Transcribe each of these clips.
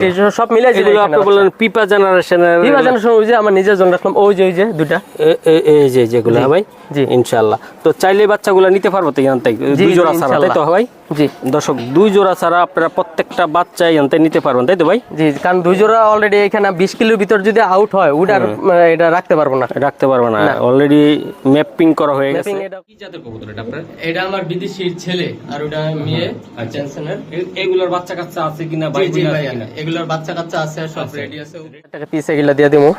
এই সব মিলে এগুলো আপনি বললেন পিপা জেনারেশনের বিভা জেনারেশন ওই যে আমার নিজের জন্য রাখলাম ওই যে ওই যে দুটা এই যে যেগুলো হ্যাঁ ভাই জি। ইনশাআল্লাহ। তো চাইলে বাচ্চাগুলো নিতে পারব তো এখান দুই জোড়া ছাড়া তাই তো। ভাই? জি। দর্শক দুই জোড়া ছাড়া আপনারা প্রত্যেকটা বাচ্চা এখান থেকে নিতে পারবেন তাই তো ভাই? জি কারণ দুই জোড়া অলরেডি এখানে বিশ কিলোর ভিতর যদি আউট হয় ওটা মানে, এটা রাখতে পারব না। রাখতে পারবে না অলরেডি ম্যাপিং করা হয়ে গেছে। এটা- কি জাতের কবুতর এটা আপনার? এটা আমার বিদেশির ছেলে আর ওটা মেয়ে আচ্ছা। জেনসনের এগুলোর বাচ্চা কাচ্চা আছে কিনা ভাই জি জি ভাই আছে কিনা? এগুলোর বাচ্চা কাচ্চা আছে সব রেডি আছে। টাকা পিস এগুলা দিয়ে দিমু।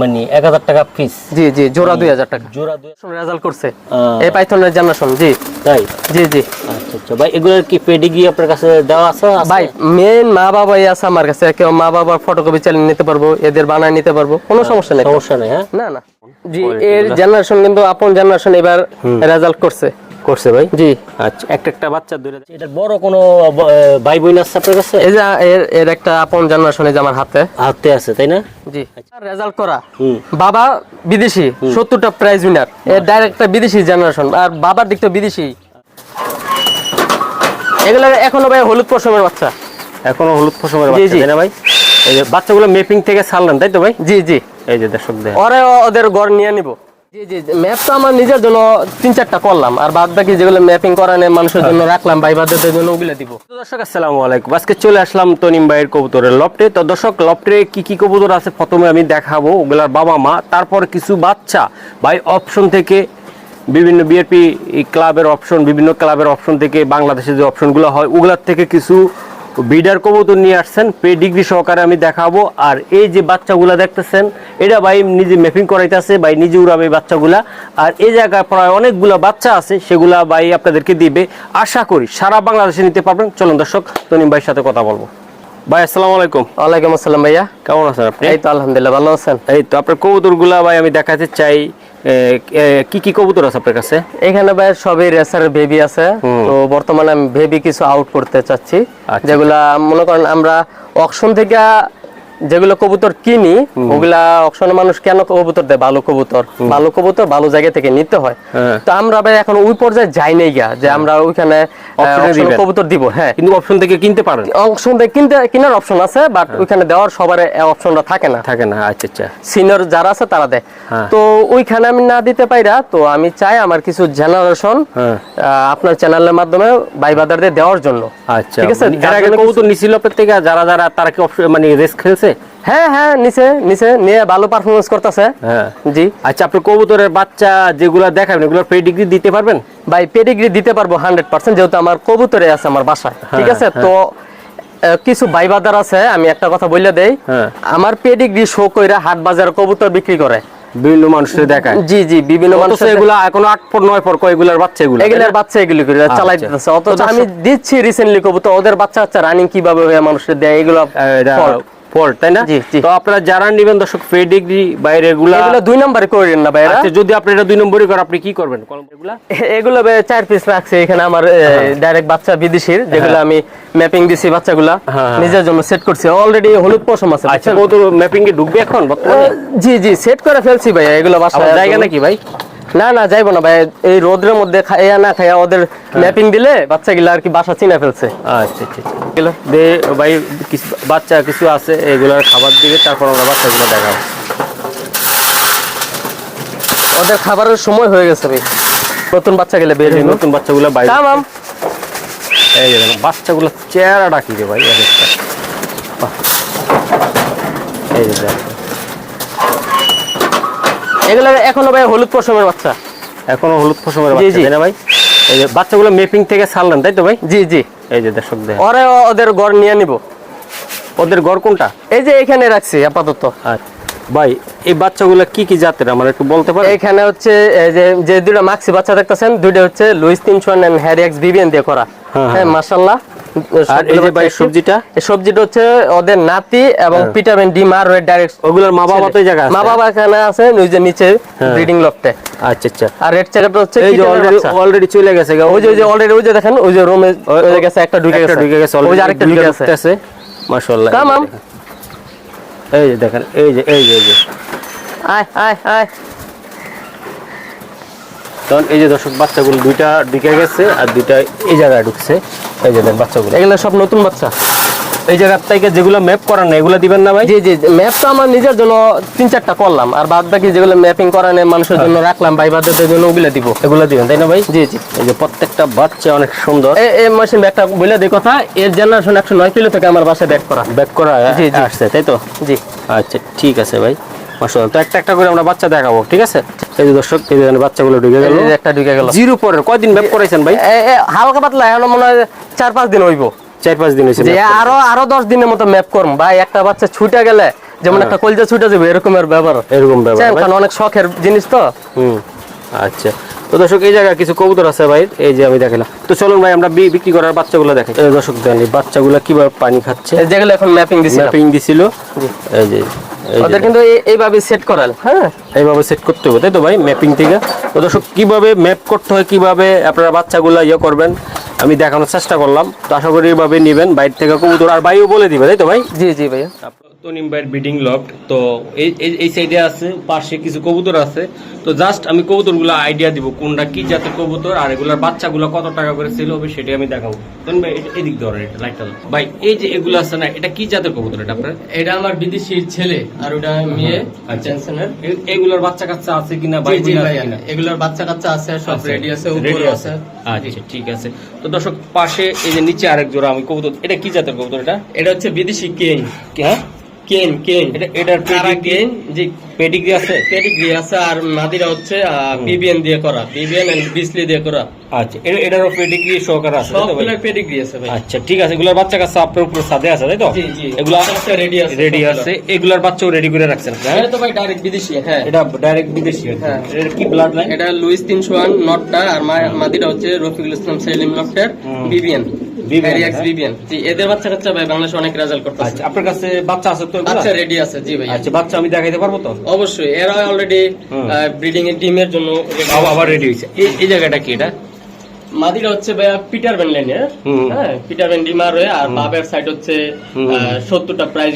মানে এক হাজার টাকা ফিস জি জি জোড়া দুই হাজার টাকা। জোড়া দুই রেজাল্ট করছে। এই পাইথনের জি। তাই? জি জি। আচ্ছা আচ্ছা। ভাই এগুলোর কি পেডিগ্রি আপনার কাছে দেওয়া আছে আছে? ভাই মেন মা বাবাই আছে আমার কাছে। কেউ মা বাবার ফটোকপি চালিয়ে নিতে পারব এদের বানায় নিতে পারব। কোনো সমস্যা নেই সমস্যা নেই হ্যাঁ? না না। জি এর জেনারেশন কিন্তু আপন জেনারেশন এবার রেজাল্ট করছে। করছে ভাই? জি। আচ্ছা একটা একটা বাচ্চা ধরে এটা বড় কোনো ভাই বোন আছে আপনার কাছে? এই যে এর এর একটা আপন জেনারেশন এই যে আমার হাতে। হাতে আছে তাই না? জি। রেজাল্ট করা? বাবা বিদেশি সত্তরটা প্রাইজ উইনার এর ডাইরেক্ট বিদেশি জেনারেশন আর বাবার দিকটা বিদেশি। এগুলো এখনও ভাই হলুদ পশমের বাচ্চা। এখনও হলুদ জি, বাচ্চা। তাই না ভাই? এই যে বাচ্চাগুলো মেপিং থেকে ছাড়লেন তাই তো ভাই? জি জি। এই যে দর্শক ওরে ওদের ঘর নিয়ে নিব। কি কি কবুতর আছে প্রথমে আমি দেখাবো। ওগুলার বাবা মা, তারপর কিছু বাচ্চা। ভাই অপশন থেকে বিভিন্ন বিএপি ক্লাবের অপশন বিভিন্ন ক্লাবের অপশন থেকে বাংলাদেশে যে অপশনগুলো হয়, ওগুলার থেকে কিছু বিডার কবুতর নিয়ে আসছেন পে ডিগ্রি সহকারে আমি দেখাবো। আর এই যে বাচ্চাগুলা দেখতেছেন এটা ভাই নিজে ম্যাপিং করাইতেছে ভাই নিজে উড়াবে বাচ্চাগুলা। আর এই জায়গায় প্রায় অনেকগুলা বাচ্চা আছে সেগুলা ভাই আপনাদেরকে দিবে। আশা করি সারা বাংলাদেশে নিতে পারবেন। চলুন দর্শক তনিম ভাইয়ের সাথে কথা বলব। ভাই আসসালামু আলাইকুম। ওয়ালাইকুম আসসালাম ভাইয়া। কেমন আছেন আপনি? এই তো আলহামদুলিল্লাহ ভালো আছেন? এই তো আপনার কবুতরগুলা ভাই আমি দেখাতে চাই। কি কি কবুতর আছে আপনার কাছে? এখানে ভাই সবই রেসার বেবি আছে। তো বর্তমানে আমি বেবি কিছু আউট করতে চাচ্ছি। আচ্ছা। যেগুলা মনে করেন আমরা অকশন থেকে যেগুলো কবুতর কিনি ওগুলা অকশনে মানুষ কেন কবুতর দেয়? ভালো কবুতর। ভালো কবুতর ভালো জায়গা থেকে নিতে হয়। হ্যাঁ। তো আমরা ভাই এখন ওই পর্যায়ে যাই নাই গিয়া যে আমরা ওইখানে। কবুতর দিব হ্যাঁ। কিন্তু অপশন থেকে কিনতে পারেন। অপশন থেকে কিনতে কেনার অপশন আছে বাট হ্যাঁ। ওইখানে দেওয়ার সবার অপশনটা থাকে না। থাকে না আচ্ছা আচ্ছা। সিনিয়র যারা আছে তারা দেয়। হ্যাঁ। তো ওইখানে আমি না দিতে পাইরা তো আমি চাই আমার কিছু জেনারেশন আপনার চ্যানেলের মাধ্যমে ভাই বাদারদের দেওয়ার জন্য। আচ্ছা। ঠিক আছে? মানে যার কবুতর নিছিল থেকে যারা যারা তারা কি মানে রেস খেলছে? হ্যাঁ হ্যাঁ নিচে নিচে নিয়ে ভালো পারফরমেন্স করতেছে। হ্যাঁ। জি। আচ্ছা আপনি কবুতরের বাচ্চা যেগুলা দেখাবেন এগুলোর পেডিগ্রি দিতে পারবেন? ভাই পেডিগ্রি দিতে পারব হান্ড্রেড পার্সেন্ট যেহেতু আমার কবুতরে আছে আমার বাসায় ঠিক হ্যাঁ, আছে তো কিছু ভাইবাদার আছে আমি একটা কথা বলে দেই। হ্যাঁ। আমার পেডিগ্রি শো কইরা হাট বাজার কবুতর বিক্রি করে। বিভিন্ন মানুষের দেখায়। জি জি বিভিন্ন মানুষের এগুলা এখনও আট পর নয় পর এগুলার বাচ্চা এগুলো এগুলোর বাচ্চা এগুলি করে চালাই আচ্ছা। দিতেছে। অথচ আমি দিচ্ছি রিসেন্টলি কবুতর ওদের বাচ্চা বাচ্চা রানিং কীভাবে হয়ে মানুষের দেয় এগুলো fault। তাই না? জি, জি। তো আপনারা যারা নিবেন দর্শক পেডিগ্রি বাইরে এগুলা এগুলো দুই নম্বরে করেন না ভাইরা? আচ্ছা যদি আপনি এটা দুই নম্বরই করেন আপনি কি করবেন? এগুলা? এগুলো চার পিস রাখছে এখানে আমার ডাইরেক্ট বাচ্চা বিদেশির যেগুলো আমি ম্যাপিং দিছি বাচ্চাগুলা হ্যাঁ। নিজের জন্য সেট করছি। অলরেডি হলুদ পশম আছে আচ্ছা? ম্যাপিং এ ঢুকবে এখন বর্তমানে? জি জি সেট করে ফেলছি ভাই এগুলো জায়গা নাকি ভাই? না না যাইবো না ভাই। এই রোদের মধ্যে খাইয়া না খাইয়া ওদের হ্যাঁ। ম্যাপিং দিলে বাচ্চাগুলা আর কি বাসা চিনা ফেলছে। আচ্ছা আচ্ছা আচ্ছা। দে ভাই কিছু বাচ্চা কিছু আছে এগুলার খাবার দিকে তারপর আমরা বাচ্চাগুলো দেখাবো। ওদের খাবারের সময় হয়ে গেছে ভাই। নতুন বাচ্চা গেলে বের নতুন বাচ্চাগুলো বাইরে তামাম এই দেখেন, বাচ্চাগুলো চেহারাটা কি রে ভাই? এক একটা এই দেখেন। এগুলো এখনও ভাই হলুদ পশমের বাচ্চা। এখনও হলুদ জি, বাচ্চা তাই না ভাই? এই যে বাচ্চাগুলো মেপিং থেকে ছাড়লেন তাই তো ভাই? জি জি। এই যে দর্শক দেখ ওরে ওদের ঘর নিয়ে নিব। ওদের ঘর কোনটা? এই যে এখানে রাখছি আপাতত। ভাই এই বাচ্চাগুলো কি কি জাতের? আমার একটু বলতে পারেন? এখানে হচ্ছে এই যে যে দুটো মাক্সি বাচ্চা দেখতেছেন দুইটা হচ্ছে লুইস তিনশো এন্ড হ্যারি এক্স বিবিএন দিয়ে করা। হ্যাঁ, হ্যাঁ। মাশাল্লাহ। আর এই যে ভাই সবজিটা? এই সবজিটা হচ্ছে ওদের নাতি এবং ভিটামিন ডি মার রেড ডাইরেক্ট। ওগুলোর মা বাবা তো এই জায়গায় মা বাবা এখানে আছে ওই যে নিচে হ্যাঁ। ব্রিডিং লফটে। আচ্ছা আচ্ছা। আর রেড চ্যাকেটটা হচ্ছে এই যে অলরেডি অলরেডি চলে গেছে ওই যে ওই যে অলরেডি ওই যে দেখেন ওই যে রুমে গেছে একটা ঢুকে গেছে। ঢুকে গেছে ওই যে আরেকটা ঢুকে গেছে। মাশাআল্লাহ। তামাম। এই যে দেখেন এই যে এই যে এই যে। আয় আয় আয়। তখন এই যে দর্শক বাচ্চাগুলো দুইটা ঢুকে গেছে আর দুইটা এই জায়গায় ঢুকছে। এই যে বাচ্চাগুলো। এগুলো সব নতুন বাচ্চা। এই জায়গার থেকে যেগুলো ম্যাপ করার না এগুলো দিবেন না ভাই? জি জি ম্যাপ তো আমার নিজের জন্য তিন চারটা করলাম। আর বাদ বাকি যেগুলো ম্যাপিং করা নেই মানুষের জন্য রাখলাম ভাই বাদের জন্য ওগুলো দিব। এগুলো দিবেন তাই না ভাই? জি জি। এই যে প্রত্যেকটা বাচ্চা অনেক সুন্দর। এই মেশিন ব্যাগটা বলে দিই কথা এর জেনারেশন একশো নয় কিলো থেকে আমার বাসায় ব্যাগ করা। ব্যাক করা জি, জি। আসছে তাই তো? জি। আচ্ছা ঠিক আছে ভাই। মাশাআল্লাহ। তো একটা একটা করে আমরা বাচ্চা দেখাবো ঠিক আছে? এই যে দর্শক এই যে বাচ্চাগুলো ঢুকে গেল। একটা ঢুকে গেল। জিরো পরের কয়দিন করাইছেন ভাই? হালকা পাতলা এখন মনে হয় চার পাঁচ দিন হইব। চার পাঁচ দিন হয়েছে। আরও আরও দশ দিনের মতো ম্যাপ করম। ভাই একটা বাচ্চা ছুটে গেলে যেমন একটা কলজা ছুটে যাবে এরকমের ব্যাপার। এরকম ব্যাপার? কারণ অনেক শখের জিনিস তো। হুম আচ্ছা। তো দর্শক এই জায়গায় কিছু কবুতর আছে ভাই এই যে আমি দেখালাম। তো চলুন ভাই আমরা বিক্রি করার বাচ্চাগুলো দেখাই। দর্শক এই বাচ্চাগুলো কীভাবে পানি খাচ্ছে। যেগুলো এখন ম্যাপিং দিছি ম্যাপিং দিছিল। এই যে ওদের কিন্তু এইভাবে সেট করাল হ্যাঁ? এইভাবে সেট করতে হবে তাই তো ভাই? ম্যাপিং থেকে। তো দর্শক কীভাবে ম্যাপ করতে হয় কীভাবে আপনারা বাচ্চাগুলো ইয়ে করবেন আমি দেখানোর চেষ্টা করলাম। তো আশা করি এইভাবে নেবেন বাইরে থেকে কবুতর আর ভাইও বলে দিবে তাই তো ভাই? জি জি ভাইয়া। তনিম ভাইয়ের ব্রিডিং লফট তো এই এই- সাইডে আছে পাশে কিছু কবুতর আছে। তো জাস্ট আমি কবুতরগুলো আইডিয়া দিব কোনটা কি জাতের কবুতর আর এগুলার বাচ্চাগুলো কত টাকা করে সেল হবে সেটাই আমি দেখাবো। তনিম ভাই এদিক ধরেন এটা লাইটটা ভাই এই যে এগুলো আছে না এটা কি জাতের কবুতর এটা আপনার? এটা আমার বিদেশির ছেলে আর ওটা মেয়ে এগুলোর বাচ্চা কাচ্চা আছে কিনা ভাই এগুলোর বাচ্চা কাচ্চা আছে সব রেডি আছে উপরে আছে। আচ্ছা ঠিক আছে। তো দর্শক পাশে এই যে নিচে আরেক জোড়া আমি কবুতর এটা কি জাতের কবুতর এটা? এটা হচ্ছে বিদেশি কি। হ্যাঁ? কেন কেন এটা এটার কারা কেন জি পেডিগ্রি আছে? পেডিগ্রি আছে আর মাদিরা হচ্ছে বিবিএন দিয়ে করা। বিবিএন এন্ড বিসলি দিয়ে করা। আচ্ছা এটা এটারও পেডিগ্রি সহকারে আছে পেডিগ্রি আছে ভাই। আচ্ছা ঠিক আছে এগুলোর বাচ্চা কাচ্চা আপনার উপরে সাথে আছে তাই তো? জি জি এগুলা রেডি আছে রেডি আছে এগুলার বাচ্চাও রেডি করে রাখছেন হ্যাঁ? তো ভাই ডাইরেক্ট বিদেশি হ্যাঁ। এটা ডাইরেক্ট বিদেশি হ্যাঁ। এটা কি ব্লাড লাইন এটা লুইস তিনশো ওয়ান নটটা আর হচ্ছে রফিকুল ইসলাম সেলিম হুম। বিবিএন হ্যাঁ। এদের বাচ্চা কাচ্চা ভাই বাংলাদেশে অনেক রেজাল্ট করতেছে। আচ্ছা আপনার কাছে বাচ্চা আছে তো বাচ্চা রেডি আছে জি ভাই আচ্ছা বাচ্চা আমি দেখাইতে পারব তো? অবশ্যই। এরা অলরেডি ব্রিডিং এর ডিমের জন্য আবার রেডি হয়েছে। এই জায়গাটা কি এটা? মাদিটা হচ্ছে ভাইয়া পিটার ভ্যান লাইনের হ্যাঁ? পিটার ভ্যান ডিমার হয়ে আর বাবের সাইড হচ্ছে সত্তরটা প্রাইজ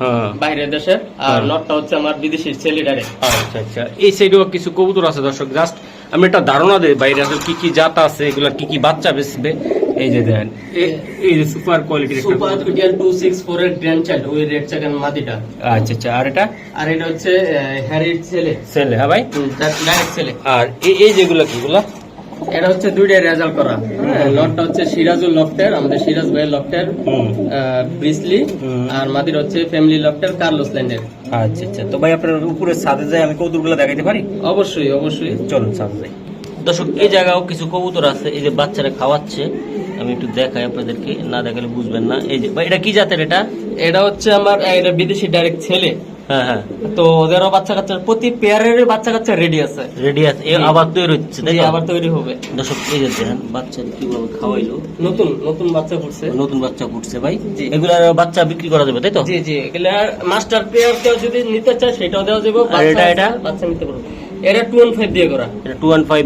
হ্যাঁ। বাইরের দেশে আর হ্যাঁ। নটটা হচ্ছে আমার বিদেশি ছেলে আচ্ছা আচ্ছা। এই সাইডেও কিছু কবুতর আছে দর্শক। জাস্ট আমি একটা ধারণা দেই বাইরে আসলে কি কি জাত আছে এগুলা কি কি বাচ্চা বেচবে। এই যে দেখেন এ- এই যে সুপার কোয়ালিটির সুপার সিক্স ফোর এর গ্র্যান্ড চাইল্ড ওই রেড মাদিটা আচ্ছা আচ্ছা আর এটা? আর এটা হচ্ছে ছেলে ছেলে হ্যাঁ ভাই? ডাইরেক্ট ছেলে আর এই এই যেগুলো কিগুলা এটা হচ্ছে দুইটাই রেজাল্ট করা। হ্যাঁ লটটা হচ্ছে সিরাজুল লফটের আমাদের সিরাজ ভাইয়ের লফটের ব্রিসলি আর মাদির হচ্ছে ফ্যামিলি লফটের কার্লোস ল্যান্ডের আচ্ছা আচ্ছা। তো ভাই আপনার উপরে ছাদে যাই আমি কবুতরগুলো দেখাইতে পারি? অবশ্যই অবশ্যই। চলুন ছাদে যাই। দর্শক এই জায়গাও কিছু কবুতর আছে এই যে বাচ্চারা খাওয়াচ্ছে। আমি একটু দেখাই আপনাদেরকে না দেখালে বুঝবেন না। এই যে এটা কি জাতের এটা? এটা হচ্ছে আমার এটা বিদেশি ডাইরেক্ট ছেলে। হ্যাঁ হ্যাঁ। তো ওদেরও বাচ্চা কাচ্চা প্রতি পেয়ারের বাচ্চা কাচ্চা রেডি আছে। রেডি আছে এ আবার তৈরি হচ্ছে তাই আবার তৈরি হবে। দর্শক এই যে দেখেন বাচ্চা কীভাবে খাওয়াইলো। নতুন নতুন বাচ্চা ফুটছে। নতুন বাচ্চা ফুটছে ভাই। জি। এগুলার বাচ্চা বিক্রি করা যাবে তাই তো? জি জি এগুলা মাস্টার পেয়ার কেউ যদি নিতে চায় সেটাও দেওয়া যাবে। আর এটা, এটা? বাচ্চা নিতে পারবে। এটা দিয়ে করা। এটা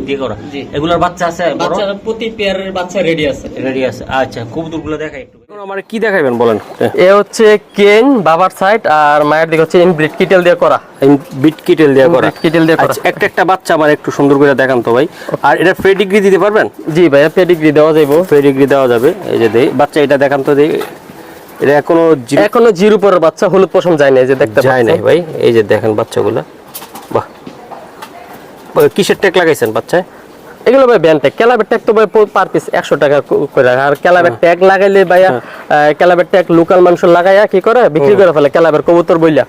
দিয়ে করা। জি। এগুলার বাচ্চা আছে বাচ্চা প্রতি পেয়ারের বাচ্চা রেডি আছে। রেডি আছে। আচ্ছা কবুতরগুলো দেখাই একটু। আমার কি দেখাইবেন বলেন? এ। হচ্ছে কেন বাবার সাইড আর মায়ের দিকে হচ্ছে ইনব্রিড কিটেল দিয়ে করা। বিট কিটেল দিয়ে করা। কিটেল দিয়ে করা। আচ্ছা একটা একটা বাচ্চা আমার একটু সুন্দর করে দেখান তো ভাই। আর এটা ফ্রেডিগ্রি দিতে পারবেন? জি ভাইয়া পেডিগ্রি দেওয়া যাইব। ফ্রেডিগ্রি দেওয়া যাবে। এই যে দেই বাচ্চা এটা দেখান তো দেই। এটা এখনও এখনও জিরো পরের বাচ্চা হলুদ পশম যায় না এই যে দেখতে যায় নাই ভাই। এই যে দেখেন বাচ্চাগুলা। বাহ, কিসের টেক লাগাইছেন বাচ্চায় এগুলো ভাই ব্যান্ড ট্যাগ ক্যালাবের ট্যাগ তো ভাই পার পিস একশো টাকা করে। রাখে। আর ক্যালাবের ট্যাগ লাগাইলে ভাইয়া ক্যালাবের ট্যাগ লোকাল মানুষ লাগাইয়া কি করে? বিক্রি করে ফেলে ক্যালাবের কবুতর বইলা।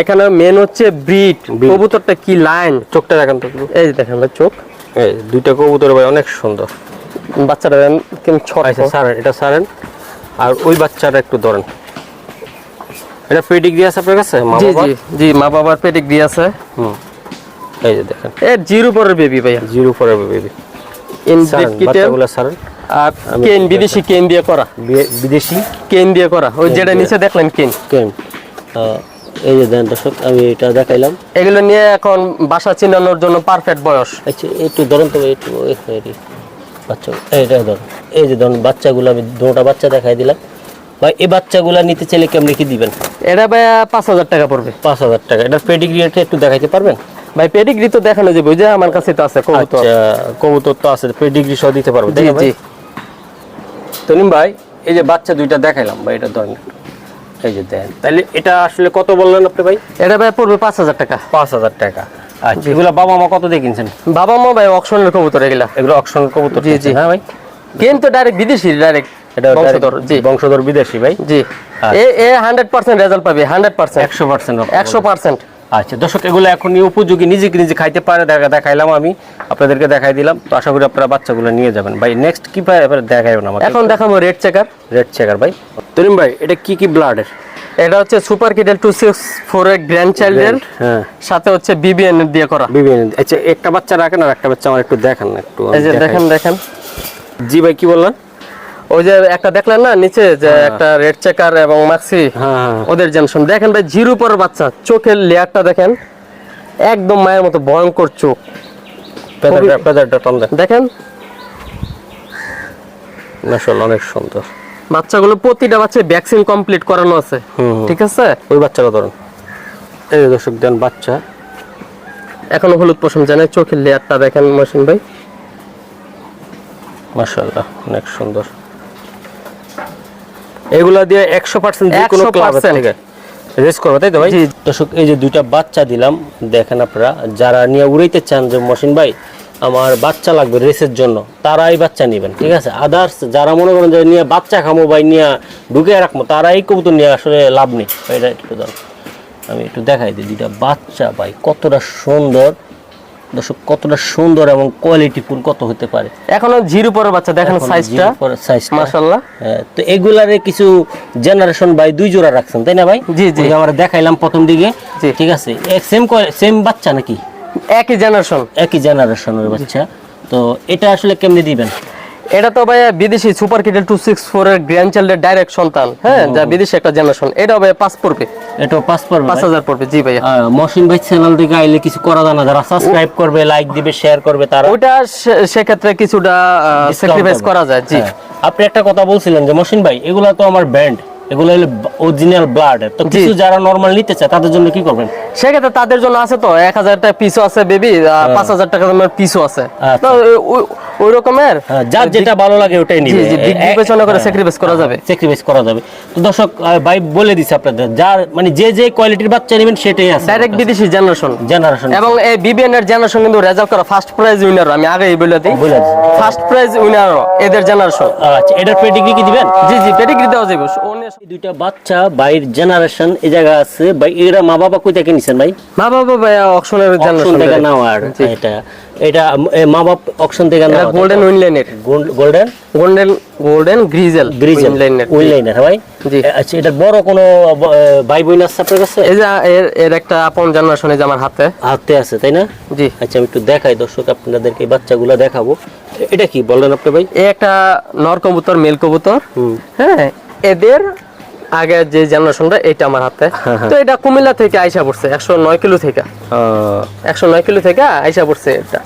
এখানে মেন হচ্ছে ব্রিড কবুতরটা কি লাইন চোখটা দেখান তো এই যে দেখেন ভাই চোখ। এই দুইটা কবুতর ভাই অনেক সুন্দর। বাচ্চাটা কিন্তু ছোট আচ্ছা সারেন এটা সারেন আর ওই বাচ্চাটা একটু ধরেন। এটা পেডিগ্রি আছে আপনার কাছে? জি জি জি মা বাবার পেডিগ্রি আছে। হুম। এই যে দেখেন। এ জিরো পরের বেবি ভাইয়া। জিরো ফোর বেবি আর কেন বিদেশি কেন দিয়ে করা? বিদেশি কেন দিয়ে করা? ওই যেটা। নিচে দেখলেন কেন? কেন? এই যে দেন দর্শক আমি এটা দেখাইলাম। এগুলো নিয়ে এখন বাসা চিনানোর জন্য পারফেক্ট বয়স। আচ্ছা একটু ধরেন তো একটু বাচ্চা এইটা ধরুন এই যে ধরুন বাচ্চাগুলো আমি দুটা বাচ্চা দেখাই দিলাম। ভাই এই বাচ্চাগুলা নিতে চাইলে কেমনি কি দিবেন? এটা ভাইয়া পাঁচ হাজার টাকা পড়বে। পাঁচ হাজার টাকা। এটা পেডিগ্রিটা একটু দেখাইতে পারবেন? ভাই পেডিগ্রি তো দেখানো যাবে যে আমার কাছে তো আছে কবুতর। আচ্ছা কবুতর তো আছে পেডিগ্রি সহ দিতে পারবেন তাই জি জি। তনিম ভাই এই যে বাচ্চা দুইটা দেখাইলাম ভাই এটা ধরেন। এই যে দেন তাহলে এটা আসলে কত বললেন আপনি ভাই? এটা ভাই পড়বে পাঁচ হাজার টাকা। পাঁচ হাজার টাকা। আচ্ছা এগুলো বাবা মা কত দিয়ে কিনছেন? বাবা মা ভাই অকশনের কবুতর এগুলা। এগুলো অকশন কবুতর জি, জি। হ্যাঁ ভাই। কিন্তু ডাইরেক্ট বিদেশি ডাইরেক্ট এটা বংশধর জি। বংশধর বিদেশি ভাই? জি। আচ্ছা। এ এ হান্ড্রেড পার্সেন্ট রেজাল্ট পাবে হান্ড্রেড পার্সেন্ট একশো পার্সেন্ট একশো পার্সেন্ট আচ্ছা দর্শক এগুলো এখনই উপযোগী নিজেকে নিজে খাইতে পারে দেখা দেখাইলাম আমি আপনাদেরকে দেখাই দিলাম। তো আশা করি আপনারা বাচ্চাগুলো নিয়ে যাবেন। ভাই নেক্সট কি পায় এবার দেখাইবেন আমাকে এখন দেখাবো রেড চেকার রেড চেকার ভাই। তরিম ভাই এটা কি কি ব্লাডের এটা হচ্ছে সুপার কিডেল টু সিক্স ফোর এর গ্র্যান্ড চাইল্ডের হ্যাঁ। সাথে হচ্ছে বিবিএন দিয়ে করা। বিভিন্ন আচ্ছা একটা বাচ্চা রাখেন আর একটা বাচ্চা আমার একটু দেখান না একটু এই যে দেখেন দেখেন। জি ভাই কি বললেন? ওই যে একটা দেখলেন না নিচে যে একটা রেড চেকার এবং মাক্সি হ্যাঁ হ্যাঁ। ওদের জেনশন দেখেন ভাই জিরো পর বাচ্চা। চোখের লেয়ারটা দেখেন একদম মায়ের মতো ভয়ঙ্কর চোখ। দেখেন। মাশাআল্লাহ অনেক সুন্দর। বাচ্চাগুলো প্রতিটা বাচ্চা ভ্যাকসিন কমপ্লিট করানো আছে। ঠিক আছে? ওই বাচ্চাটা ধরুন। এই দর্শক দেন বাচ্চা। এখনও হলুদ পশম জানে চোখের লেয়ারটা দেখেন মহসিন ভাই। মাশাআল্লাহ অনেক সুন্দর। এগুলা দিয়ে একশো পার্সেন্ট যে কোনো 100% ক্লাবের থেকে রেস করবে তাই তো ভাই? দর্শক এই যে দুইটা বাচ্চা দিলাম দেখেন আপনারা যারা নিয়ে উড়াইতে চান যে মসিন ভাই আমার বাচ্চা লাগবে রেসের জন্য তারাই বাচ্চা নেবেন ঠিক আছে? আদার্স যারা মনে করেন যে নিয়ে বাচ্চা খামো বা নিয়ে ঢুকে রাখব তারা এই কবুতর নিয়ে আসলে লাভ নেই। এটা একটু দাও আমি একটু দেখাই দিই দুইটা বাচ্চা ভাই কতটা সুন্দর। দর্শক কতটা সুন্দর এবং কোয়ালিটিফুল কত হতে পারে? এখনও জিরো পরের বাচ্চা দেখেন সাইজটা সাইজটা মাশাআল্লাহ। হ্যাঁ, তো এগুলারে কিছু জেনারেশন ভাই দুই জোড়া রাখছেন তাই না ভাই? জি, জি। আমরা দেখাইলাম প্রথম দিকে। ঠিক আছে সেম সেম বাচ্চা নাকি? একই জেনারেশন একই জেনারেশনের বাচ্চা। তো এটা আসলে কেমনে দিবেন? এটা তো ভাই বিদেশি সুপার কিডেল টু সিক্স ফোর এর গ্র্যান্ড চাইল্ডের ডাইরেক্ট সন্তান হ্যাঁ যা বিদেশি একটা জেনারেশন এটা ভাই পাঁচ পড়বে। এটা পাস পারবে পাঁচ হাজার পড়বে জি ভাইয়া। মহসিন ভাই চ্যানেল থেকে আইলে কিছু করা জানা যারা সাবস্ক্রাইব করবে লাইক দিবে শেয়ার করবে তারা ওইটা সে- সেক্ষেত্রে কিছুটা স্যাক্রিফাইস করা যায় জি। হ্যাঁ। আপনি একটা কথা বলছিলেন যে মহসিন ভাই এগুলা তো আমার ব্র্যান্ড এগুলো হলো অরিজিনাল ব্লাড তো কিছু যারা নরমাল নিতে চায় তাদের জন্য কি করবেন? সেক্ষেত্রে তাদের জন্য আছে তো এক হাজার টাকা পিসও আছে বেবি পাঁচ হাজার টাকা পিসও আছে। আচ্ছা। তো ওই- রকমের? হ্যাঁ, যার যেটা ভালো লাগে ওটাই নিবে। বিবেচনা করে স্যাক্রিফাইস করা যাবে। স্যাক্রিফাইস করা যাবে। তো দর্শক ভাই বলে দিছে আপনাদের যার মানে যে যে কোয়ালিটির বাচ্চা নেবেন সেটাই আছে ডাইরেক্ট বিদেশি জেনারেশন জেনারেশন এবং এই বিবিএন এর জেনারেশন কিন্তু রেজাল্ট করা ফার্স্ট প্রাইজ উইনার আমি আগেই বলে দিই। ফার্স্ট প্রাইজ উইনার এদের জেনারেশন আচ্ছা এটার পেডিগ্রি কি দিবেন? জি জি পেডিগ্রি দেওয়া যাবে। এই দুইটা বাচ্চা বাইর জেনারেশন এই জায়গা আছে। ভাই এরা মা বাবা কই থেকে নিছেন ভাই? মা বাবা ভাই অকশনের জেনারেশন থেকে নেওয়ার এটা। এটা মা বাপ অকশন থেকে নেওয়া golden উইনলাইনের golden golden golden grizzle grizzle উইনলাইনের ভাই? জি। আচ্ছা এটা বড় কোনো ভাই বোন আছে আপনার কাছে? এই যে এর এর একটা আপন জেনারেশন এই যে আমার হাতে। হাতে আছে তাই না? জি। আচ্ছা আমি একটু দেখাই দর্শক আপনাদেরকে এই বাচ্চাগুলো দেখাবো। এটা কি বললেন আপনি ভাই? এই একটা নর কবুতর মেল কবুতর। হ্যাঁ এদের আগে যে জেনারেশনটা এটা আমার হাতে। হ্যাঁ, তো এটা কুমিল্লা থেকে আইসা পড়ছে একশো নয় কিলো থেকে। একশো নয় কিলো থেকে আইসা পড়ছে এটা।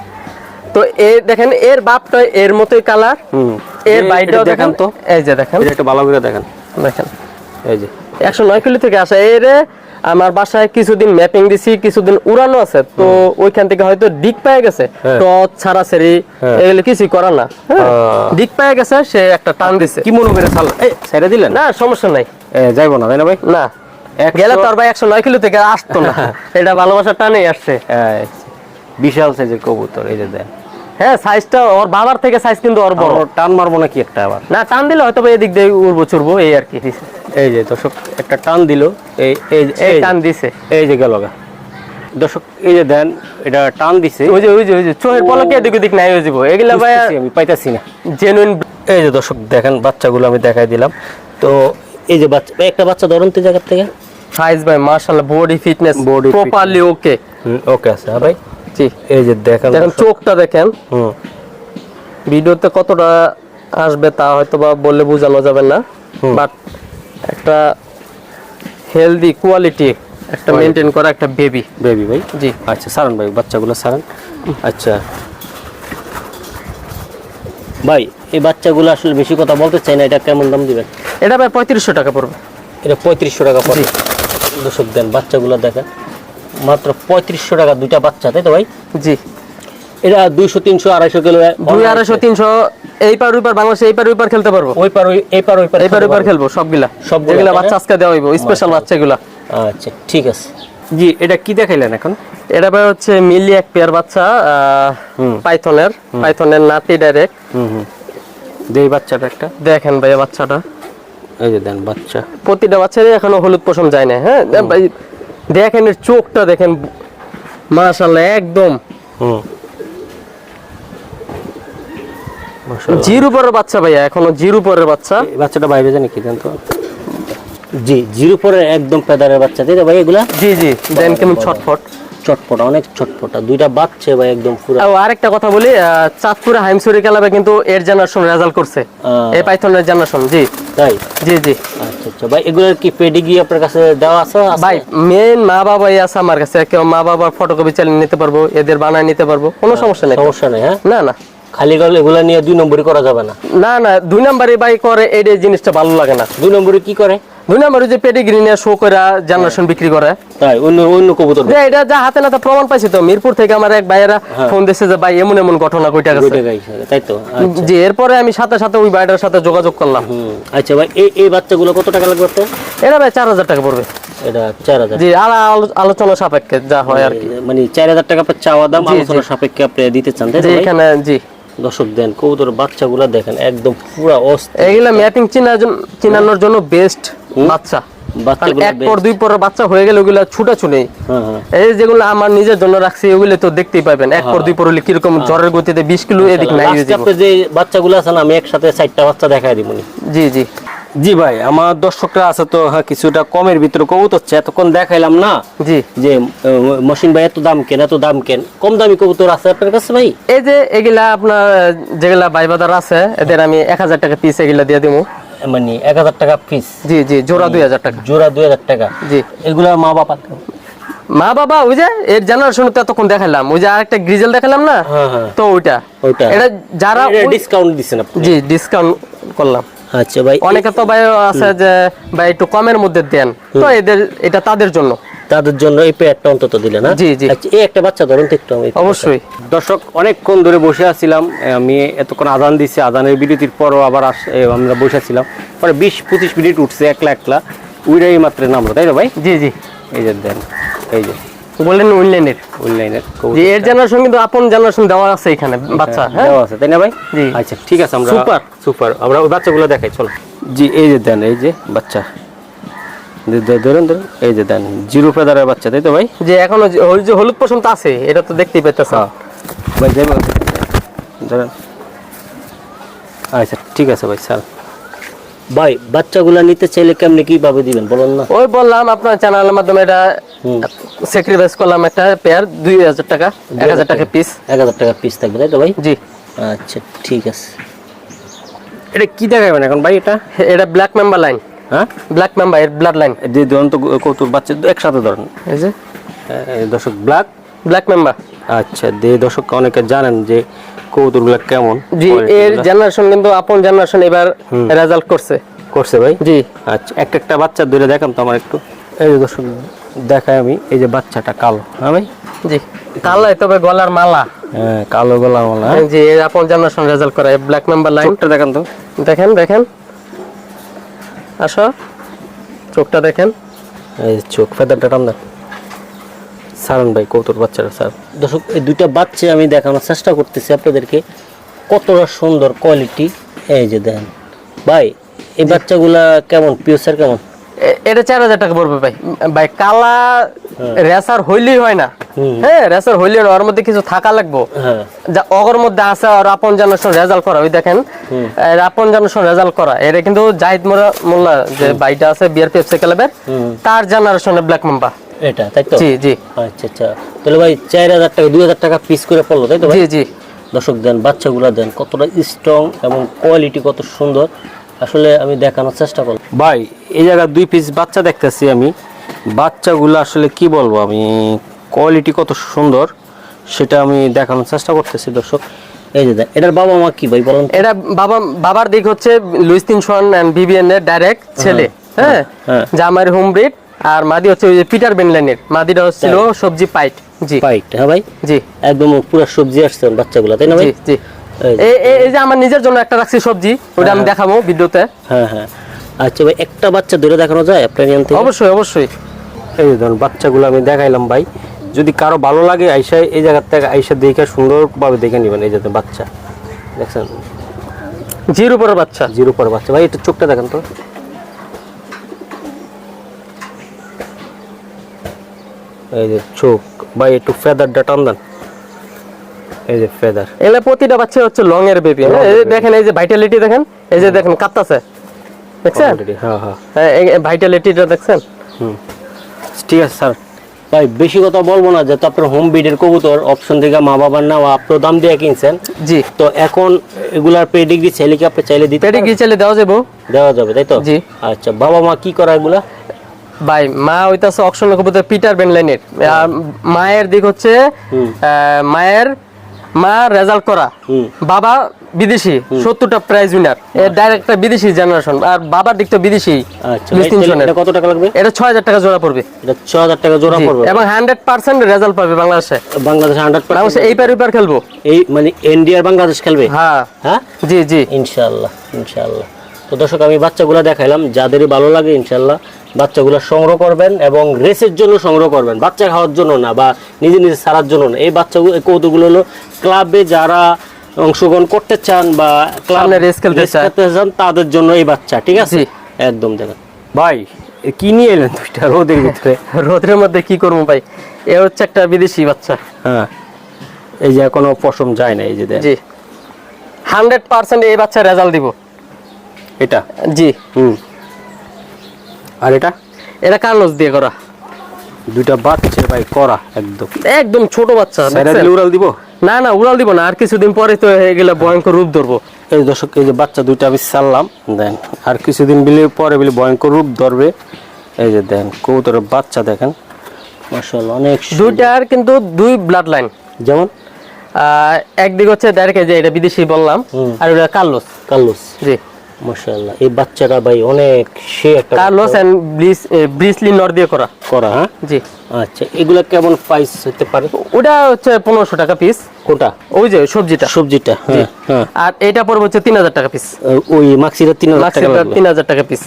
তো এর দেখেন এর বাপটা এর মতোই কালারের বাইটাও দেখেন। তো। এই যে দেখেন। এটা একটু ভালো করে দেখেন। দেখেন। এই যে। একশো নয় কিলো থেকে আসা এর আমার বাসায় কিছুদিন ম্যাপিং দিছি কিছুদিন উড়ানো আছে তো ওইখান থেকে হয়তো ডিক পেয়ে গেছে। হ্যাঁ। টচ ছাড়া সেরি হ্যাঁ। এগুলো কিছুই করার না। হ্যাঁ। ডিক পেয়ে গেছে সে একটা টান দিছে। কি মনে করে সাল এই ছেড়ে দিলেন? না সমস্যা নাই। যাইবো না তাই না ভাই? না। গেলে তোর ভাই একশো নয় কিলো থেকে আসতো না। এটা ভালোবাসার টানেই আসছে। বিশাল সাইজের কবুতর এই যে দেন হ্যাঁ সাইজটা ওর বাবার থেকে সাইজ কিন্তু ওর বড়। টান মারবো নাকি একটা আবার? না টান দিলে হয়তো এদিক দিয়ে উড়বো চুরবো এই আর কি। এই যে দর্শক একটা টান দিল এই এই টান দিছে। এই যে গেল দর্শক এই যে দেন এটা টান দিছে। ওই যে ওই যে ওই যে চোখের পলকে এদিক ওদিক নাই হয়ে যাব এগুলা ভাই আমি পাইতাছি না। জেনুইন এই যে দর্শক দেখেন বাচ্চাগুলো আমি দেখাই দিলাম। তো এই যে বাচ্চা একটা বাচ্চা ধরুন তো জায়গা থেকে। সাইজ ভাই মাশাআল্লাহ body fitness body properly okay okay আছে হ্যাঁ ভাই। জি। এই যে দেখেন দেখেন চোখটা দেখেন। হুম। ভিডিওতে কতটা আসবে তা হয়তো বা বললে বোঝানো যাবে না। বাট একটা হেলদি কোয়ালিটি একটা মেনটেন করা একটা বেবি বেবি ভাই? জি। আচ্ছা সারান ভাই বাচ্চাগুলো সারান আচ্ছা। ভাই এই বাচ্চাগুলো আসলে বেশি কথা বলতে চাই না এটা কেমন দাম দিবেন? এটা ভাই পঁয়ত্রিশশো টাকা পড়বে। এটা পঁয়ত্রিশশো টাকা পড়ে দর্শক দেন বাচ্চাগুলো দেখেন। মাত্র পঁয়ত্রিশশো টাকা দুইটা বাচ্চা তাই তো ভাই? জি। এটা দুইশো তিনশো আড়াইশো কিলো দুই আড়াইশো তিনশো এই পার ওই পার বাংলাদেশে এই পার ওই পার খেলতে পারব? ওই পার ওই এই পার ওই পার এই পার ওই পার খেলব সবগুলা। সবগুলা, যেগুলা বাচ্চা আজকে দেওয়া হইব স্পেশাল বাচ্চাগুলা আচ্ছা ঠিক আছে। জি এটা কি দেখাইলেন এখন? এটা ভাই হচ্ছে মিলি এক পেয়ার বাচ্চা পাইথনের পাইথনের নাতি ডাইরেক্ট হুম হুম। দেই বাচ্চাটা একটা। দেখেন ভাই বাচ্চাটা। এই যে দেন বাচ্চা। প্রতিটা বাচ্চারই এখনও হলুদ পশম যায় না হ্যাঁ? ভাই দেখেন এর চোখটা দেখেন মাশাআল্লাহ একদম। হুম। জিরো পরের বাচ্চা ভাইয়া এখনও জিরো পরের বাচ্চা। বাচ্চাটা বাইরে জানি কি জানতো জি জিরো পরের একদম পেদারের বাচ্চা তাই ভাই এগুলা? জি জি দেন কেমন ছটফট। চটপটা অনেক চটপটা। দুইটা বাচ্চা ভাই একদম পুরো। আর আরেকটা কথা বলি চাঁদপুরে হাইমসুরি ক্লাবে কিন্তু এর জেনারেশন রেজাল্ট করছে। এই পাইথনের জেনারেশন জি। তাই? জি জি। আচ্ছা আচ্ছা। ভাই এগুলোর কি পেডিগ্রি আপনার কাছে দেওয়া আছে? ভাই মেন মা বাবাই আছে আমার কাছে। কেউ মা বাবার ফটোকপি চালিয়ে নিতে পারব এদের বানায় নিতে পারব কোনো সমস্যা নেই। সমস্যা নেই হ্যাঁ? না না। খালি গেলে এগুলা নিয়ে দুই নম্বরই করা যাবে না? না না দুই নাম্বারে বাই করে এই জিনিসটা ভালো লাগে না। দুই নম্বরে কি করে? দুই নাম্বারে যে পেডিগ্রি নিয়ে শো করে জেনারেশন বিক্রি করে। তাই অন্য অন্য কবুতর যে এটা যা হাতে নাতে প্রমাণ পাইছি তো মিরপুর থেকে আমার এক ভাইয়েরা ফোন দিচ্ছে যে ভাই এমন এমন ঘটনা কইটা গেছে। তাই তো আচ্ছা। জি এরপরে আমি সাথে সাথে ওই ভাইটার সাথে যোগাযোগ করলাম। আচ্ছা ভাই এই এই বাচ্চাগুলো কত টাকা লাগবে তো এটা ভাই চার হাজার টাকা পড়বে। এটা জি আর আলোচনা সাপেক্ষে যা হয় আর কি। মানে চার হাজার টাকা চাওয়া দাম আলোচনা সাপেক্ষে আপনি দিতে চান তাই তো যে এখানে জি। দর্শক দেন কবুতর বাচ্চাগুলো দেখেন একদম পুরা অস্থির। এগুলা ম্যাপিং চিনার জন্য চিনানোর জন্য বেস্ট বাচ্চা। এক পর দুই পর বাচ্চা হয়ে গেলে ওগুলা ছুটাছুটি এই যেগুলো আমার নিজের জন্য রাখছি ওগুলো তো দেখতেই পাবেন। এক পর দুই পর হলে কীরকম জ্বরের গতিতে বিশ কিলো এদিক নাই যে বাচ্চাগুলো আছেন আমি একসাথে চারটা বাচ্চা দেখাই দিব জি জি। জি ভাই আমার দর্শকরা আছে তো হ্যাঁ কিছুটা কমের ভিতরে কবুতর হচ্ছে। এতক্ষণ দেখাইলাম না জি। যে মশিন ভাই এত দাম কেন এত দাম কেন? কম দামি কবুতর আছে আপনার কাছে ভাই? এই যে এগুলা আপনার যেগুলা বাইবাদার আছে এদের আমি এক হাজার টাকা পিস এগুলা দিয়ে দিব মানে এক হাজার টাকা পিস জি জি জোড়া দুই হাজার টাকা। জোড়া দুই হাজার টাকা। জি। এগুলা মা বাবা মা বাবা ওই যে এর জেনারেশন তো এতক্ষণ দেখালাম ওই যে আরেকটা গ্রিজেল দেখালাম না? হ্যাঁ হ্যাঁ। তো ওইটা। ওইটা। এটা যারা ডিসকাউন্ট দিছেন আপনি? জি ডিসকাউন্ট করলাম। আচ্ছা ভাই অনেকে তো ভাই আছে যে ভাই একটু কমের মধ্যে দেন। তো এদের এটা তাদের জন্য। তাদের জন্য এই পেয়ারটা অন্তত দিলে না? জি, জি। আচ্ছা এই একটা বাচ্চা ধরুন তো একটু আমি অবশ্যই। দর্শক অনেকক্ষণ ধরে বসে আছিলাম আমি এতক্ষণ আজান দিছি আজানের বিরতির পরও আবার আস- আমরা বসে ছিলাম পরে বিশ পঁচিশ মিনিট উঠছে একলা একলা উইরাই মাত্র নামলো তাই না ভাই? জি জি। এই যে দেন এই যে। বললেন উইনলাইনের। অনলাইনের যে এর জেনারেশন কিন্তু আপন জেনারেশন দেওয়া আছে এখানে বাচ্চা হ্যাঁ? দেওয়া আছে তাই না ভাই? জি। আচ্ছা ঠিক আছে আমরা Super. সুপার আমরা ওই বাচ্চাগুলো দেখাই চলো। জি এই যে দেন এই যে বাচ্চা। ধরুন ধরুন এই যে দেন জিরো ফেদারের বাচ্চা তাই তো ভাই? যে এখনও যে- ওই যে হলুদ পশম তো আছে এটা তো দেখতেই পাইতেছে। হ্যাঁ। ভাই যাই ধরেন। আচ্ছা ঠিক আছে ভাই স্যার। ভাই বাচ্চাগুলা নিতে চাইলে কেমনে কীভাবে দিবেন বলুন না? ওই বললাম আপনার চ্যানেলের মাধ্যমে এটা। স্যাক্রিফাইস করলাম একটা পেয়ার দুই হাজার টাকা এক হাজার টাকা পিস এক হাজার টাকা পিস থাকবে তাই তো ভাই? জি। আচ্ছা ঠিক আছে। এটা কি দেখাবেন এখন ভাই এটা? এটা ব্ল্যাক মেম্বার লাইন হ্যাঁ? ব্ল্যাক মেম্বার এর ব্লাড লাইন ধরুন তো কৌতুক বাচ্চা একসাথে ধরেন। এই যে। দর্শক ব্ল্যাক ব্ল্যাক মেম্বার আচ্ছা দর্শক অনেকে জানেন যে কৌতুকগুলো কেমন? জি এর জেনারেশন কিন্তু আপন জেনারেশন এবার রেজাল্ট করছে। করছে ভাই? জি। আচ্ছা একটা একটা বাচ্চা ধরে দেখাম তো আমার একটু। এই যে দর্শক দেখাই আমি এই যে বাচ্চাটা কালো। হ্যাঁ ভাই? জি। কালাই তবে গলার মালা। হ্যাঁ কালো গলা মালা হ্যাঁ? জি এর আপন জেনারেশন রেজাল্ট করে ব্ল্যাক মেম্বার লাইন চোখটা দেখান তো। দেখেন দেখেন। আসো। চোখটা দেখেন। এই চোখ ফেদারটা টান দেন। সারন ভাই কৌতুর বাচ্চারা, স্যার। দর্শক, এই দুইটা বাচ্চা আমি দেখানোর চেষ্টা করতেছি আপনাদেরকে। কতটা সুন্দর কোয়ালিটি এই যে দেন। ভাই, এই বাচ্চাগুলা কেমন? পিওসার কেমন? এটা চার হাজার টাকা পড়বে ভাই। ভাই কালা রেসার হইলেই হয় না। হ্যাঁ রেসার হইলে না, ওর মধ্যে কিছু থাকা লাগবো। হ্যাঁ। যা অগর মধ্যে আছে আর আপন জেনারেশন রেজাল্ট করা ওই দেখেন। আপন জেনারেশন রেজাল্ট করা। এটা কিন্তু জাহিদ মোরা মোল্লা যে বাইটা আছে বিআরপিএফ ক্লাবের তার জেনারেশনের ব্ল্যাক মেম্বার এটা তাই তো? জি জি। আচ্ছা আচ্ছা। তাহলে ভাই চার হাজার টাকা দুই হাজার টাকা পিস করে পড়ল তাই তো ভাই? জি জি। দর্শক দেন বাচ্চাগুলো দেন কতটা স্ট্রং এবং কোয়ালিটি কত সুন্দর। আসলে আমি দেখানোর চেষ্টা করব। ভাই এই জায়গায় দুই পিস বাচ্চা দেখতেছি আমি। বাচ্চাগুলো আসলে কি বলব আমি কোয়ালিটি কত সুন্দর সেটা আমি দেখানোর চেষ্টা করতেছি দর্শক। এই যে এটার বাবা মা কি ভাই বলেন এটা বাবা বাবার দিক হচ্ছে লুইস তিনশন এন্ড বিবিএন এর ডাইরেক্ট ছেলে হ্যাঁ? হ্যাঁ। জামার হোম ব্রিড আর মাদি হচ্ছে ওই যে পিটার বেনলাইনের মাদিটা হচ্ছিল সবজি পাইট জি। পাইট হ্যাঁ ভাই? জি। একদম পুরো সবজি আসছে বাচ্চাগুলো তাই না ভাই? জি জি। এই যে। আমার নিজের জন্য একটা রাখছি সবজি ওটা আমি দেখাবো ভিডিওতে। হ্যাঁ হ্যাঁ। আচ্ছা ভাই একটা বাচ্চা ধরে দেখানো যায় আপনার এখান থেকে? অবশ্যই অবশ্যই। এই যে ধরুন বাচ্চাগুলো আমি দেখাইলাম ভাই। যদি কারও ভালো লাগে আইসা এই জায়গার থেকে আইসা দেখে সুন্দরভাবে দেখে নেবেন এই যাতে বাচ্চা। দেখছেন? জির উপরের বাচ্চা। জিরো পর বাচ্চা। ভাই একটু চোখটা দেখেন তো। এই যে চোখ। ভাই একটু ফেদারটা টান দেন। এই যে ফেদার এগুলা প্রতিটা বাচ্চা হচ্ছে লং এর বেবি baby। দেখেন এই যে ভাইটালিটি দেখেন? এই যে দেখেন কাঁপতাছে। দেখছেন? হ্যাঁ হ্যাঁ। ভাইটালিটিটা দেখছেন? হুম। ঠিক আছে স্যার। ভাই বেশি কথা বলব না যে আপনার হোম বিডের কবুতর অপশন থেকে মা বাবার নাও আপনার দাম দিয়ে কিনছেন। জি। তো এখন এগুলার পেডিগ্রি চাইলে কি আপনি চাইলে দিতে? গিয়ে চলে দেওয়া যাব। দেওয়া যাবে তাই তো? জি। আচ্ছা বাবা মা কি করে এগুলা? ভাই মা হইতাছে অকশন কবুতর পিটার বেন লাইনের মায়ের দিক হচ্ছে মায়ের মা রেজাল্ট করা। বাবা বিদেশি সত্তরটা প্রাইজ উইনার এর ডাইরেক্ট বিদেশি জেনারেশন আর বাবার দিকটা বিদেশি। আচ্ছা কত টাকা লাগবে? এটা ছয় হাজার টাকা জোড়া পড়বে। এটা ছ হাজার টাকা জোড়া পড়বে। এবং হান্ড্রেড পার্সেন্ট রেজাল্ট পাবে বাংলাদেশে। বাংলাদেশ হান্ড্রেড বাংলাদেশে এই পার খেলব। এই মানে ইন্ডিয়ার বাংলাদেশ খেলবে? হ্যাঁ। হ্যাঁ? জি জি। ইনশাল্লাহ ইনশাল্লাহ তো দর্শক আমি বাচ্চাগুলো দেখাইলাম যাদেরই ভালো লাগে ইনশাল্লাহ বাচ্চাগুলো সংগ্রহ করবেন এবং রেসের জন্য সংগ্রহ করবেন। বাচ্চা খাওয়ার জন্য না বা নিজে নিজে সারার জন্য না। এই বাচ্চাগুলো কৌতুকগুলো হলো ক্লাবে যারা অংশগ্রহণ করতে চান বা ক্লাবে রেস খেলতে চান তাদের জন্য এই বাচ্চা ঠিক আছে? একদম দেখেন। ভাই কি নিয়ে এলেন দুইটা রোদের ভিতরে? রোদের মধ্যে কি করব ভাই? এ হচ্ছে একটা বিদেশি বাচ্চা। হ্যাঁ। এই যে এখনও পশম যায় না এই যে জি। হান্ড্রেড পার্সেন্ট এই বাচ্চা রেজাল্ট দিব। এটা? জি। হুম। আর এটা? এটা কার্লোস দিয়ে করা? দুইটা বাচ্চা ভাই করা একদম। একদম ছোট বাচ্চা? উড়াল দিব? না না উড়াল দিব না আর কিছুদিন পরে তো হয়ে গেলে ভয়ঙ্কর রূপ ধরবো। এই দর্শক এই যে বাচ্চা দুইটা আমি ছাড়লাম দেন আর কিছুদিন বিলে পরে বিলে ভয়ঙ্কর রূপ ধরবে। এই যে দেন কবুতরের বাচ্চা দেখেন। মাশাআল্লাহ অনেক। দুইটার কিন্তু দুই ব্লাড লাইন যেমন? একদিক হচ্ছে ডাইরেক্ট যে এটা বিদেশি বললাম আর ওটা কার্লোস কার্লোস জি। মাশাআল্লাহ। এই বাচ্চাটা ভাই অনেক সে একটা কার্লোস এন্ড ব্রিস ব্রিসলি নর দিয়ে করা। করা হ্যাঁ? জি। আচ্ছা এগুলা কেমন প্রাইস হতে পারে? ওটা হচ্ছে পনেরোশো টাকা পিস কোনটা? ওই যে সবজিটা। সবজিটা হ্যাঁ হ্যাঁ। আর এটা পড়বে হচ্ছে তিন হাজার টাকা পিস ওই মাক্সিটা তিন হাজার টাকা লাগবে। তিন হাজার টাকা পিস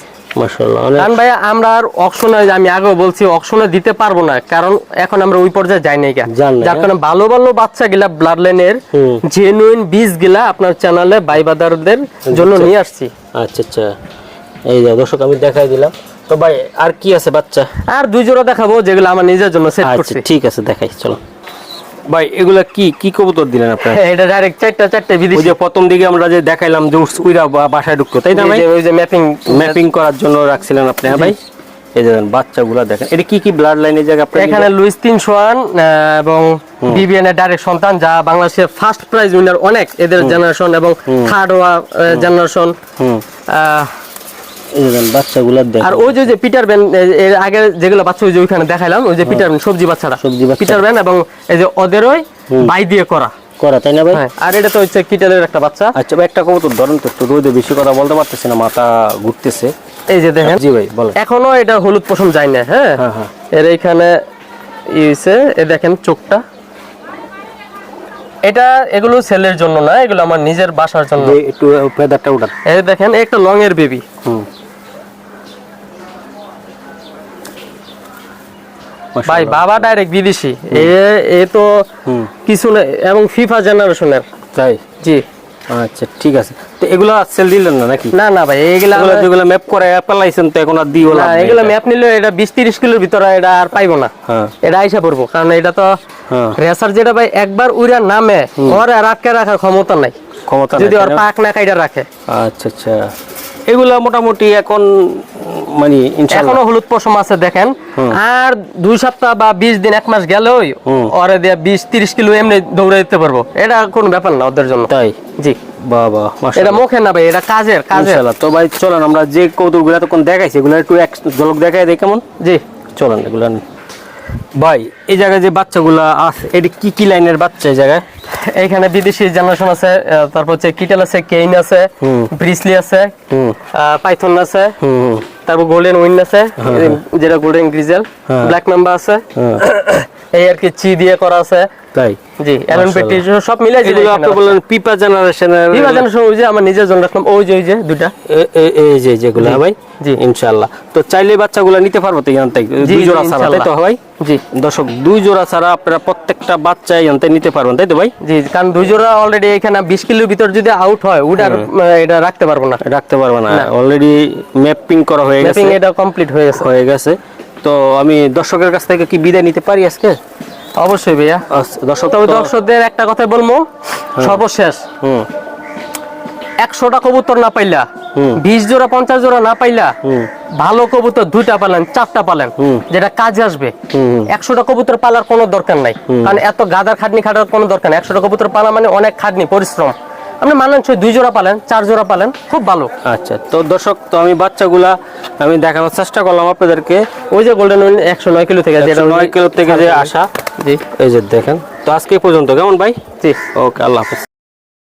কারণ ভাই আমরা আর অকশনে আমি আগেও বলছি অকশনে দিতে পারব না কারণ এখন আমরা ওই পর্যায়ে যাই নাই গা। যান নাই, যার হ্যাঁ। কারণে ভালো ভালো বাচ্চা গিলা ব্লাড লাইনের জেনুইন বীজ গিলা আপনার চ্যানেলে বাইবাদারদের জন্য নিয়ে আসছি। আচ্ছা আচ্ছা। এই দর্শক আমি দেখাই দিলাম। তো ভাই আর কি আছে বাচ্চা? আর দুই জোড়া দেখাবো যেগুলো আমার নিজের জন্য সেট আচ্ছা করছি। ঠিক আছে দেখাই চলো। ভাই এগুলা কি কি কবুতর দিলেন আপনার? হ্যাঁ, এটা ডাইরেক্ট চারটা চারটে ওই যে প্রথম দিকে আমরা যে দেখাইলাম যে উইরা বাসায় ঢুকতো তাই না ভাই? ওই যে ম্যাপিং ম্যাপিং করার জন্য রাখছিলেন আপনি হ্যাঁ ভাই? এই যে বাচ্চাগুলা দেখেন। এটা কি কি ব্লাড লাইনের জায়গা আপনি এখানে লুইস তিনশো ওয়ান এবং বিবিএন এর ডাইরেক্ট সন্তান যা বাংলাদেশের ফার্স্ট প্রাইজ উইনার অনেক এদের জেনারেশন এবং থার্ড জেনারেশন হুম এই যে দেখেন বাচ্চাগুলা আর ওই যে যে পিটার ব্যান এর আগে যেগুলো বাচ্চা ওই যে ওইখানে দেখাইলাম ওই যে পিটার ব্যান সবজি বাচ্চাটা। সবজি পিটার ব্যান এবং এই যে ওদেরই বাই দিয়ে করা। করা তাই না ভাই? আর এটা তো হচ্ছে কিটেলের একটা বাচ্চা। আচ্ছা ভাই একটা কবুতর ধরেন তো একটু রোদে বেশি কথা বলতে পারতেছি না মাথা ঘুরতেছে। এই যে দেখেন জি ভাই বলেন। এখনও এটা হলুদ পশম যায় না হ্যাঁ? হ্যাঁ, হ্যাঁ। এর এইখানে ই এ দেখেন চোখটা। এটা এগুলো সেলের জন্য না এগুলো আমার নিজের বাসার জন্য। একটু ফেদারটা উঠান। এই দেখেন একটা লং এর বেবি ভাই বাবা ডাইরেক্ট বিদেশি। এ এ তো কিছু না এবং ফিফা জেনারেশনের তাই? জি। আচ্ছা ঠিক আছে। তো এগুলো সেল দিলেন না নাকি? না না ভাই এগুলা যেগুলো ম্যাপ করে পালাইছেন তো এখন আর দিও না এগুলো ম্যাপ নিলে এটা বিশ তিরিশ কিলোর ভিতরে এটা আর পাইবো না। হ্যাঁ। এটা আইসা পড়ব কারণ এটা তো হ্যাঁ। রেসার যেটা ভাই একবার উইরা নামে ওর আর আটকে রাখার ক্ষমতা নাই। ক্ষমতা যদি ওর পাক না কাইটা রাখে। আচ্ছা আচ্ছা। এগুলা মোটামুটি এখন মানে এখনও হলুদ পশম আছে দেখেন। আর দুই সপ্তাহ বা বিশ দিন এক মাস গেলেই। ওরে দিয়ে বিশ তিরিশ কিলো এমনি দৌড়ে দিতে পারব। এটা কোনো ব্যাপার না ওদের জন্য। তাই? জি। বাবা এটা মুখে না ভাই এটা কাজের কাজের। তো ভাই চলেন আমরা যে কৌতুকগুলো তখন দেখাইছি এগুলো একটু এক ঝলক দেখাই দেয় কেমন? জি। চলেন এগুলো। ভাই এই জায়গায় যে বাচ্চাগুলো আছে এটা কি কি লাইনের বাচ্চা এই জায়গায়? এখানে বিদেশি জেনারেশন আছে তারপর হচ্ছে কিটেল আছে কেইন আছে ব্রিসলি আছে পাইথন আছে তারপর গোল্ডেন উইন আছে যেটা গোল্ডেন গ্রিজেল হ্যাঁ। ব্ল্যাক নাম্বার আছে। হ্যাঁ। এই আর কি চি দিয়ে করা আছে। তাই? জি অ্যালন পেটি সব মিলে এগুলো আপনি বললেন পিপা জেনারেশনের বিভাজনের সময় ওই যে আমার নিজের জন্য রাখলাম ওই যে ওই যে দুটা এই যে যেগুলো হ্যাঁ ভাই? জি। ইনশাআল্লাহ। তো চাইলে বাচ্চাগুলো নিতে পারব তো এখান থেকে দুই জোড়া ছাড়া তাই তো ভাই? জি। দর্শক দুই জোড়া ছাড়া আপনারা প্রত্যেকটা বাচ্চা এখান থেকে নিতে পারবেন তাই তো ভাই? জি কারণ দুই জোড়া অলরেডি এখানে বিশ কিলোর ভিতর যদি আউট হয় ওটা এটা রাখতে পারব না। রাখতে পারব না। না। অলরেডি ম্যাপিং করা হয়ে গেছে। ম্যাপিং এটা কমপ্লিট হয়ে গেছে। হয়ে গেছে। তো আমি দর্শকের কাছ থেকে কি বিদায় নিতে পারি আজকে? অবশ্যই ভাইয়া। আচ্ছা, দর্শক তবে দর্শকদের একটা কথা বলব সর্বশেষ। একশোটা কবুতর না পাইলা। বিশ জোড়া পঞ্চাশ জোড়া না পাইলা ভালো কবুতর দুইটা পালেন চারটা পালেন যেটা কাজে আসবে। একশোটা কবুতর পালার কোনো দরকার নাই কারণ এত গাদার খাটনি খাটার কোনো দরকার নাই। একশোটা কবুতর পালা মানে অনেক খাটনি পরিশ্রম। আপনি মানেন দুই জোড়া পালেন চার জোড়া পালেন খুব ভালো। আচ্ছা তো দর্শক তো আমি বাচ্চাগুলা আমি দেখানোর চেষ্টা করলাম আপনাদেরকে। ওই যে গোল্ডেন উইন একশো নয় কিলো থেকে যেটা নয় কিলো থেকে যে আসা। জি এই যে দেখেন। তো আজকে পর্যন্ত কেমন ভাই? জি। ওকে আল্লাহ হাফেজ।